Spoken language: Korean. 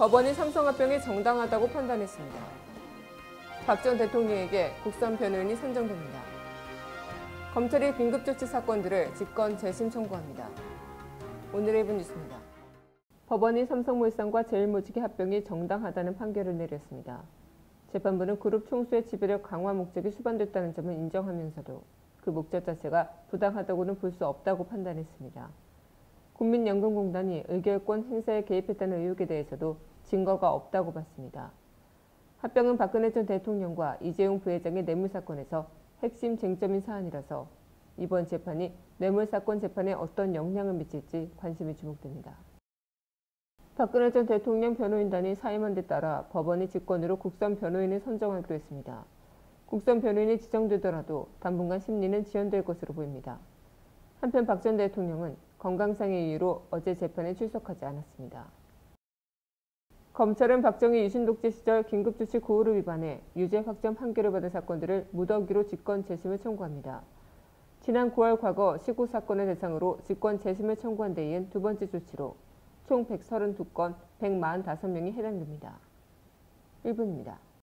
법원이 삼성합병이 정당하다고 판단했습니다. 박 전 대통령에게 국선 변호인이 선정됩니다. 검찰이 긴급조치 사건들을 직권 재심 청구합니다. 오늘의 1분 뉴스입니다. 법원이 삼성물산과 제일모직의 합병이 정당하다는 판결을 내렸습니다. 재판부는 그룹 총수의 지배력 강화 목적이 수반됐다는 점을 인정하면서도 그 목적 자체가 부당하다고는 볼 수 없다고 판단했습니다. 국민연금공단이 의결권 행사에 개입했다는 의혹에 대해서도 증거가 없다고 봤습니다. 합병은 박근혜 전 대통령과 이재용 부회장의 뇌물사건에서 핵심 쟁점인 사안이라서 이번 재판이 뇌물사건 재판에 어떤 영향을 미칠지 관심이 주목됩니다. 박근혜 전 대통령 변호인단이 사임한 데 따라 법원이 직권으로 국선 변호인을 선정하기로 했습니다. 국선 변호인이 지정되더라도 당분간 심리는 지연될 것으로 보입니다. 한편 박 전 대통령은 건강상의 이유로 어제 재판에 출석하지 않았습니다. 검찰은 박정희 유신독재 시절 긴급조치 구호를 위반해 유죄 확정 판결을 받은 사건들을 무더기로 직권 재심을 청구합니다. 지난 9월 과거 시구 사건을 대상으로 직권 재심을 청구한 데 이은 두 번째 조치로 총 132건 145명이 해당됩니다. 1분입니다.